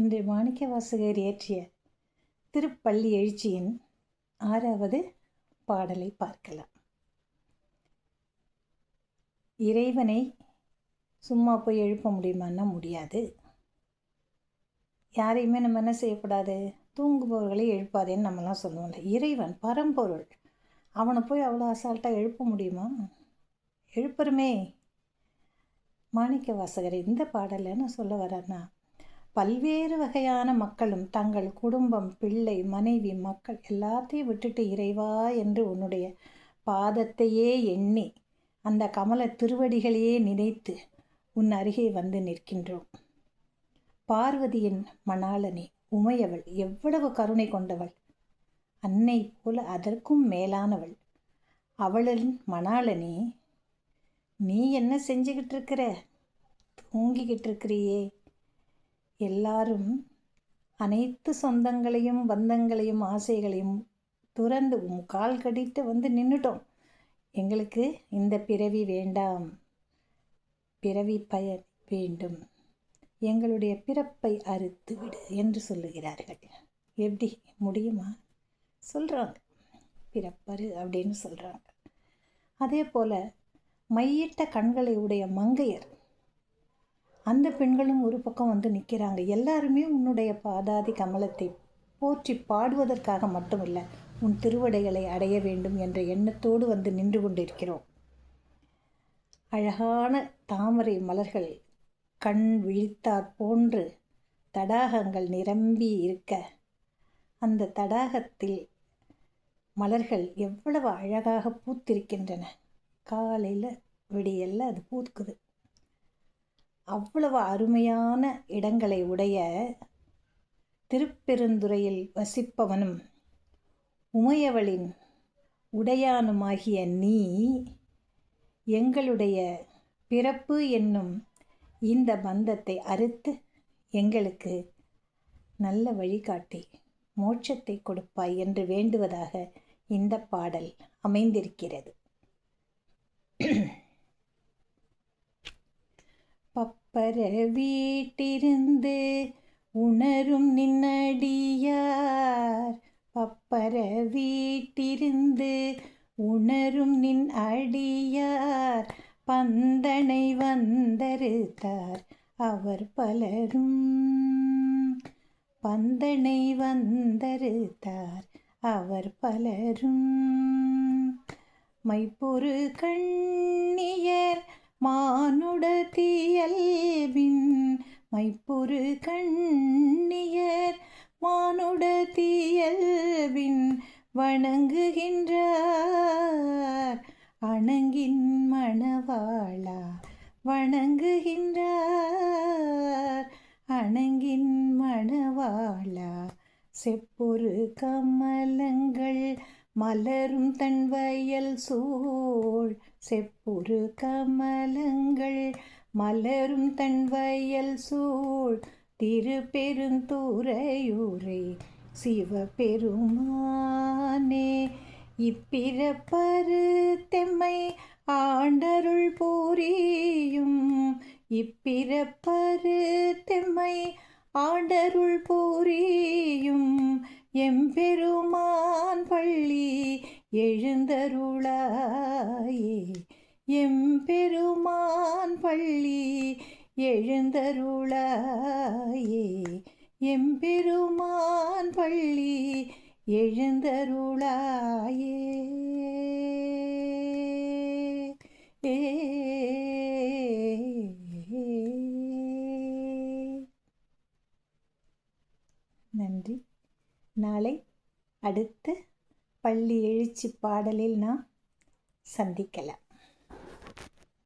இன்று மாணிக்க வாசகர் இயற்றிய திருப்பள்ளி எழுச்சியின் ஆறாவது பாடலை பார்க்கலாம். இறைவனை சும்மா போய் எழுப்ப முடியுமான்னா முடியாது. யாரையுமே நம்ம என்ன செய்யக்கூடாது? தூங்குபவர்களை எழுப்பாதேன்னு நம்மலாம் சொல்லுவோம்ல. இறைவன் பரம்பொருள். அவனை போய் அவ்வளோ அசால்ட்டாக எழுப்ப முடியுமா? எழுப்புறமே மாணிக்க வாசகர் இந்த பாடலை நான் சொல்ல வரேன்னா பல்வேறு வகையான மக்களும் தங்கள் குடும்பம் பிள்ளை மனைவி மக்கள் எல்லாத்தையும் விட்டுட்டு இறைவா என்று உன்னுடைய பாதத்தையே எண்ணி அந்த கமல திருவடிகளையே நினைத்து உன் அருகே வந்து நிற்கின்றோம். பார்வதியின் மணாளனே உமையவள் எவ்வளவு கருணை கொண்டவள். அன்னை போல அதற்கும் மேலானவள். அவளின் மணாளனே நீ என்ன செஞ்சுக்கிட்டு இருக்கிற? தூங்கிக்கிட்டு இருக்கிறியே. எல்லாரும் அனைத்து சொந்தங்களையும் பந்தங்களையும் ஆசைகளையும் துறந்து உன் கால் கடித்து வந்து நின்றுட்டோம் எங்களுக்கு இந்த பிறவி வேண்டாம். பிறவி பயன் வேண்டும். எங்களுடைய பிறப்பை அறுத்து விடு என்று சொல்லுகிறார்கள். எப்படி? முடியுமா? சொல்கிறாங்க பிறப்பரு அப்படின்னு சொல்கிறாங்க அதே போல் மையிட்ட கண்களை உடைய மங்கையர் அந்த பெண்களும் ஒரு பக்கம் வந்து நிற்கிறாங்க எல்லாருமே உன்னுடைய பாதாதி கமலத்தை போற்றி பாடுவதற்காக மட்டுமில்லை உன் திருவடைகளை அடைய வேண்டும் என்ற எண்ணத்தோடு வந்து நின்று கொண்டிருக்கிறோம். அழகான தாமரை மலர்கள் கண் விழித்தாற் போன்று தடாகங்கள் நிரம்பி இருக்க அந்த தடாகத்தில் மலர்கள் எவ்வளவு அழகாக பூத்திருக்கின்றன. காலையில் விடியல்ல அது பூக்குது அவ்வளவு அருமையான இடங்களை உடைய திருப்பெருந்துறையில் வசிப்பவனும் உமையவளின் உடையானுமாகிய நீ எங்களுடைய பிறப்பு என்னும் இந்த பந்தத்தை அறுத்து எங்களுக்கு நல்ல வழிகாட்டி மோட்சத்தை கொடுப்பாய் என்று வேண்டுவதாக இந்த பாடல் அமைந்திருக்கிறது. பப்பர உணரும் நின்னடியார். பப்பர வீட்டிருந்து உணரும் நின் அடியார் பந்தனை வந்தறுத்தார் அவர் பலரும். பந்தனை வந்தறுத்தார் அவர் பலரும். மைப்பொரு கண்ணியர் மானுடத்தியல்பின் மைப்பொரு கண்ணியர். மானுடத்தியல்பின் வணங்குகின்றார். அணங்கின் மணவாளா வணங்குகின்றார். அணங்கின் மணவாளா செப்பொரு கமலங்கள் மலரும் தன் வயல் சூழ் செப்புரு கமலங்கள் மலரும் தன் வயல் சூழ். திருப்பெருந்துறையூரை சிவபெருமானே இப்பிறப்பரு தெம்மை ஆண்டருள் பூரியும். இப்பிறப்பரு தெம்மை ஆண்டருள் பூரியும். எம்பெருமான் பள்ளி எழுந்தருளாயே. எம்பெருமான் பள்ளி எழுந்தருளாயே. எம்பெருமான் பள்ளி எழுந்தருளாயே. ஏ நன்றி நாளை அடுத்த பள்ளி எழுச்சி பாடலில் நாம் சந்திக்கலாம்.